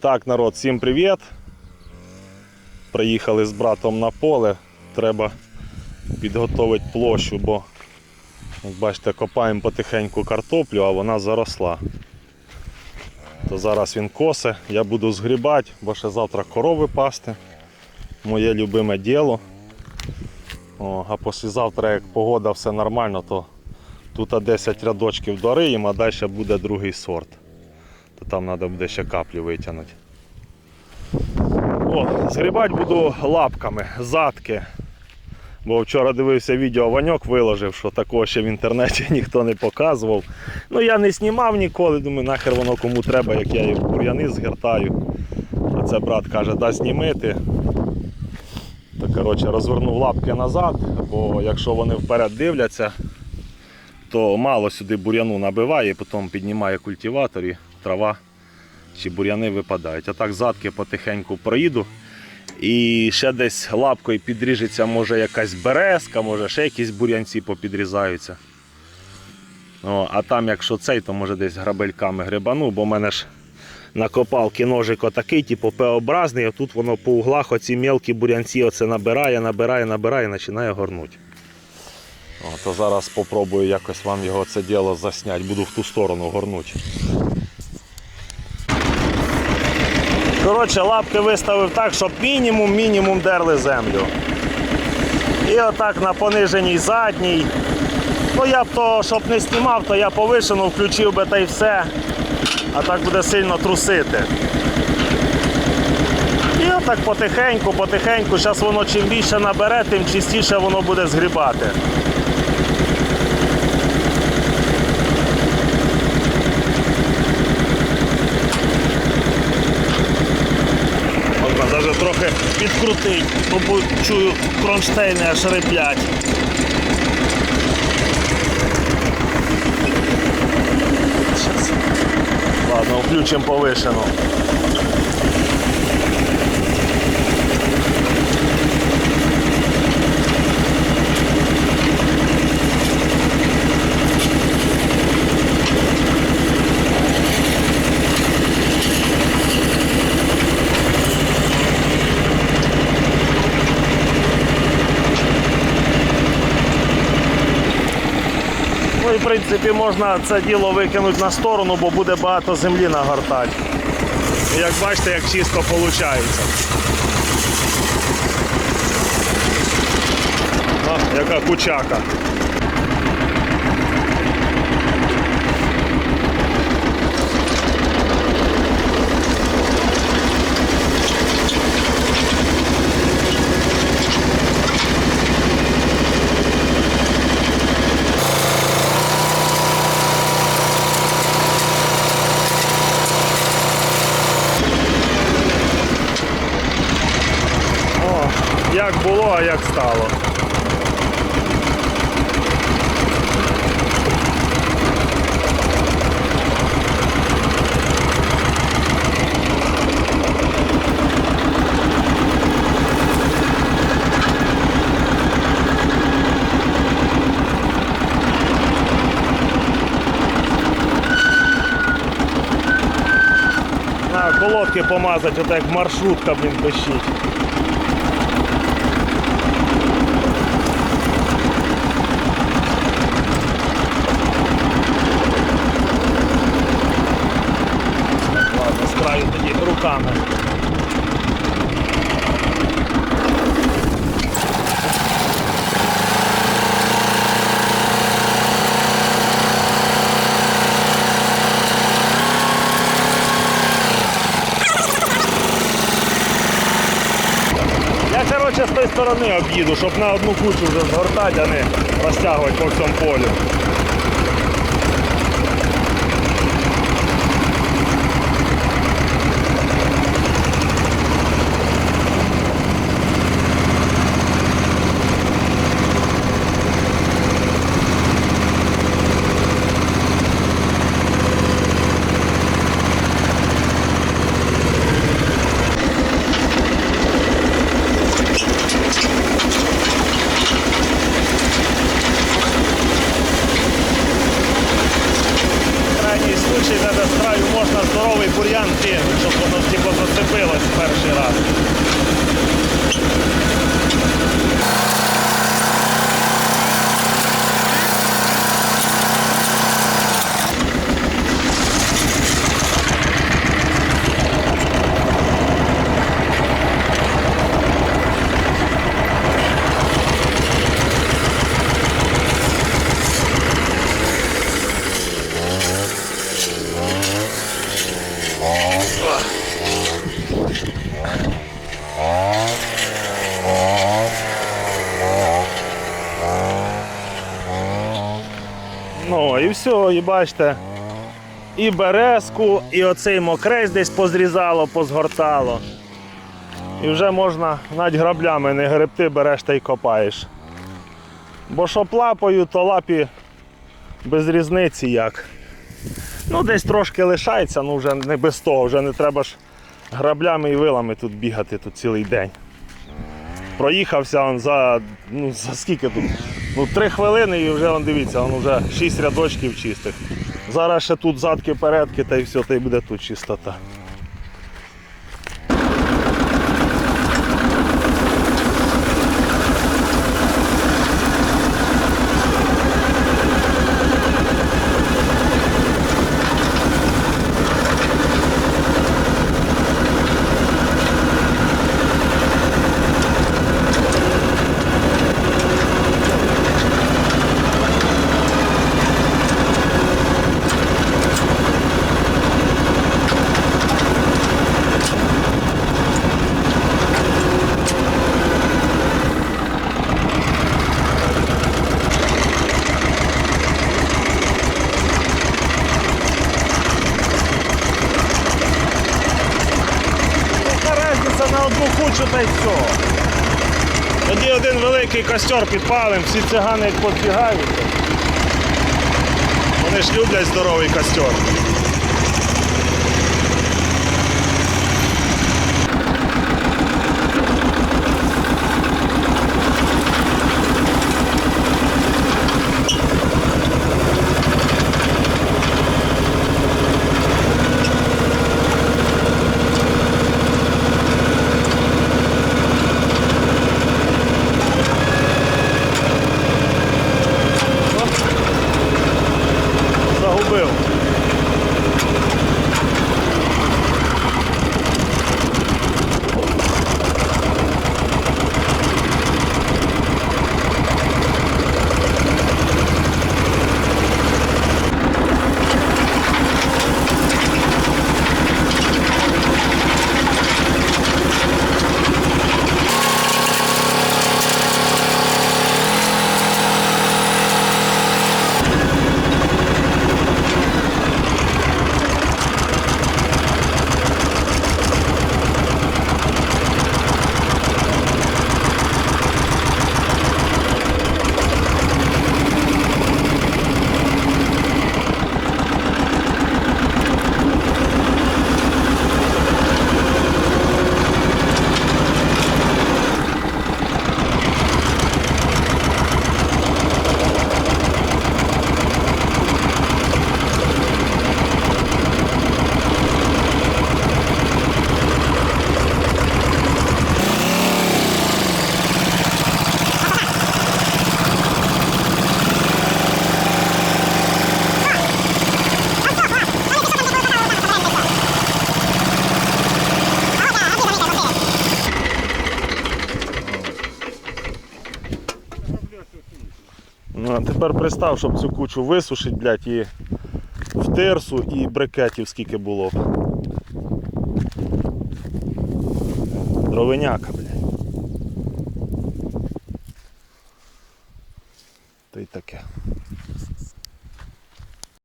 Так, народ, всім привіт. Приїхали з братом на поле. Треба підготувати площу, бо, як бачите, копаємо потихеньку картоплю, а вона заросла. То зараз він косе, я буду згрібати, бо ще завтра корови пасти. Моє любиме діло. О, а післязавтра, як погода все нормально, то тут 10 рядочків дориємо, а далі буде другий сорт то там треба буде ще каплі витягнути. О, згрібати буду лапками, задки. Бо вчора дивився відео, Ваньок виложив, що такого ще в інтернеті ніхто не показував. Ну я не знімав ніколи, думаю, нахер воно кому треба, як я їх бур'яни згортаю. А це брат каже, дай знімити. То коротше розвернув лапки назад, бо якщо вони вперед дивляться, то мало сюди бур'яну набиває, потім піднімає культиватор і трава чи бур'яни випадають. А так задки потихеньку проїду. І ще десь лапкою підріжеться, може якась березка, може ще якісь бур'янці попідрізаються. О, а там, якщо цей, то може десь грабельками грибану, бо в мене ж на копалки ножик отакий, типу П-образний, а тут воно по углах оці мелкі бур'янці оце набирає, набирає, набирає і починає горнути. О, то зараз спробую якось вам його це діло засняти. Буду в ту сторону горнути. Коротше, лапки виставив так, щоб мінімум-мінімум дерли землю. І отак на пониженій задній. Ну я б то, щоб не знімав, то я повишену включив би та й все. А так буде сильно трусити. І отак потихеньку, потихеньку, зараз воно чим більше набере, тим чистіше воно буде згрібати. Можна навіть трохи підкрутити, бо чую кронштейни аж реплять. Ладно, включимо повишену. Ну і в принципі можна це діло викинути на сторону, бо буде багато землі нагортати. Як бачите, як чисто виходить. О, яка кучака. О, як було, а як стало. Колодки помазати, отак маршрутка, блін, пищить. Ладно, з краю тоді руками. Я коротше з тої сторони об'їду, щоб на одну кучу вже згортати, а не розтягувати по всьому полю. крайній случай треба з краю можна здоровий бур'ян кинути, щоб воно типу зробилось перший раз. Все, і бачите. І березку, і оцей мокрець десь позрізало, позгортало. І вже можна навіть граблями не гребти, береш та й копаєш. Бо щоб лапою, то лапі без різниці як. Ну, десь трошки лишається, ну вже не без того, вже не треба ж граблями і вилами тут бігати тут цілий день. Проїхався он за, ну, за скільки тут? Ну, три хвилини і вже вон, дивіться, вон вже шість рядочків чистих. Зараз ще тут задки, передки та й все, та й буде тут чистота. Яка різниця на одну кучу та й все. Тоді один великий костер підпалим, всі цигани підбігають. Вони ж люблять здоровий костер. Тепер пристав, щоб цю кучу висушити, блядь, і в терсу, і брикетів скільки було. Дровиняка, блядь. Та й таке.